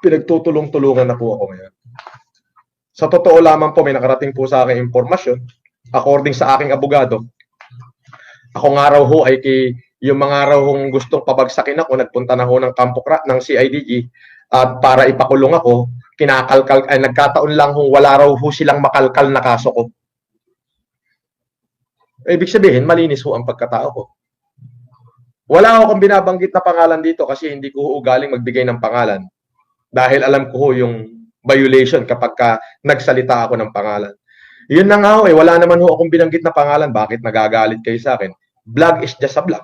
pinagtutulong-tulungan na po ako ngayon. Sa totoo lamang po, may nakarating po sa akin impormasyon, according sa aking abogado, ako nga raw ho ay kay, yung mga raw hong gustong pabagsakin ako, nagpunta na ho ng kampo ng CIDG at para ipakulong ako, kinakalkal, ay nagkataon lang hong wala raw ho silang makalkal na kaso ko. Ibig sabihin, malinis ho ang pagkatao ko. Wala akong binabanggit na pangalan dito kasi hindi ko ugaling magbigay ng pangalan. Dahil alam ko ho yung violation kapag ka nagsalita ako ng pangalan. Yun na nga ho, eh, wala naman ho akong binanggit na pangalan. Bakit nagagalit kayo sa akin? Vlog is just a vlog.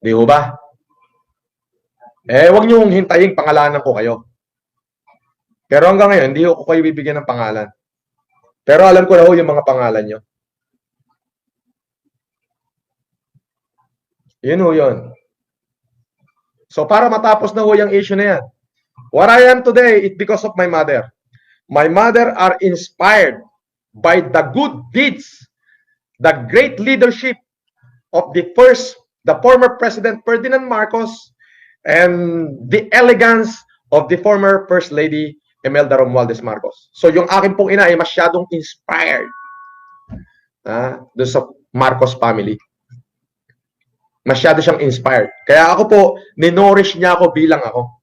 Di ho ba? Eh, wag niyo hintayin pangalanan ko kayo. Pero hanggang ngayon, hindi ko kayo bibigyan ng pangalan. Pero alam ko na ho yung mga pangalan nyo. Yun ho yun. So para matapos na ho yung issue na yan. What I am today is because of my mother. My mother are inspired by the good deeds, the great leadership of the first, the former President Ferdinand Marcos, and the elegance of the former First Lady Imelda Romualdez Marcos. So yung akin pong ina ay masyadong inspired ah, doon sa Marcos family. Masyado siyang inspired. Kaya ako po, ninorish niya ako bilang ako.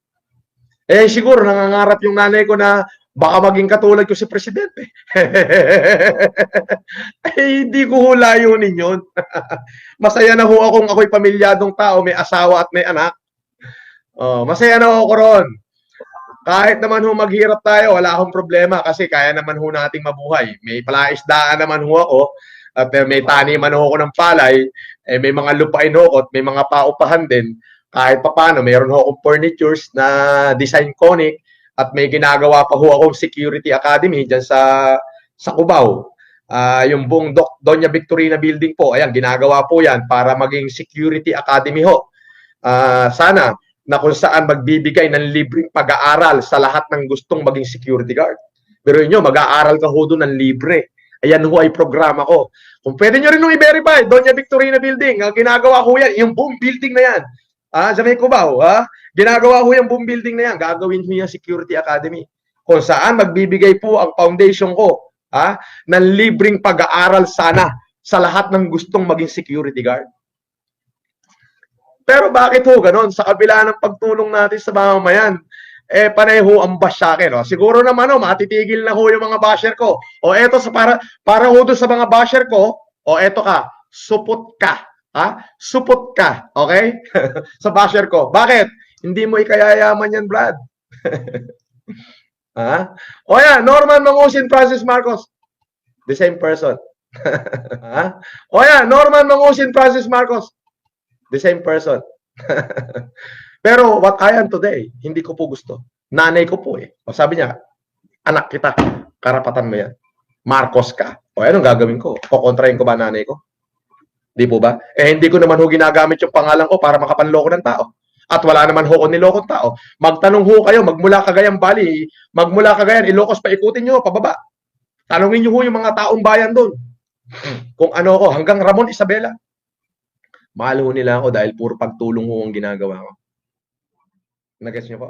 Eh siguro nangangarap yung nanay ko na baka maging katulad ko si Presidente. eh hindi ko ho layunin yun. masaya na ho akong ako'y pamilyadong tao, may asawa at may anak. Oh, masaya na ako ron. Kahit naman ho maghirap tayo, wala akong problema kasi kaya naman ho nating mabuhay. May palaisdaan naman ho ako at eh, may taniman ho ako ng palay, eh, may mga lupain ho at may mga paupahan din. Kahit papano, mayroon ho akong furnitures na design conic at may ginagawa pa ho akong security academy dyan sa sa Cubao. Ah, yung buong Doc, Doña Victorina building po, ayan, ginagawa po yan para maging security academy ho. Ah, sana na kung saan magbibigay ng libreng pag-aaral sa lahat ng gustong maging security guard. Pero inyo, mag-aaral ka ho doon ng libre. Ayan ho ay programa ko. Kung pwede nyo rin nung i-verify, Doña Victorina Building, ang ginagawa ko yan, yung buong building na yan. Ah, sa may Cubao, ha? Ginagawa ko yung buong building na yan, gagawin ko yung Security Academy. Kung saan magbibigay po ang foundation ko, ha? ng libreng pag-aaral sana sa lahat ng gustong maging security guard. Pero bakit ho ganon? Sa kabila ng pagtulong natin sa mamamayan, eh pareho ang bash sa akin. Oh. Siguro naman oh, matitigil na ho yung mga basher ko. O eto sa para para ho sa mga basher ko, o eto ka, supot ka. Ha? Supot ka, okay? sa basher ko. Bakit? Hindi mo ikayayaman yan, Brad. ha? O yan, Norman Mangusin, Francis Marcos. The same person. ha? O yan, Norman Mangusin, Francis Marcos. The same person. Pero what I am today, hindi ko po gusto. Nanay ko po eh. O sabi niya, anak kita, karapatan mo yan. Marcos ka. O anong gagawin ko? Kukontrahin ko ba nanay ko? Di po ba? Eh hindi ko naman ho ginagamit yung pangalan ko para makapanloko ng tao. At wala naman ho ko nilokong tao. Magtanong ho kayo, magmula Cagayan Valley, magmula Cagayan, Ilocos, paikutin nyo, pababa. Tanungin nyo ho yung mga taong bayan doon. Kung ano ko, hanggang Ramon Isabela. Mahal ho nila ako dahil puro pagtulong ho ang ginagawa ko. Nagets niyo po?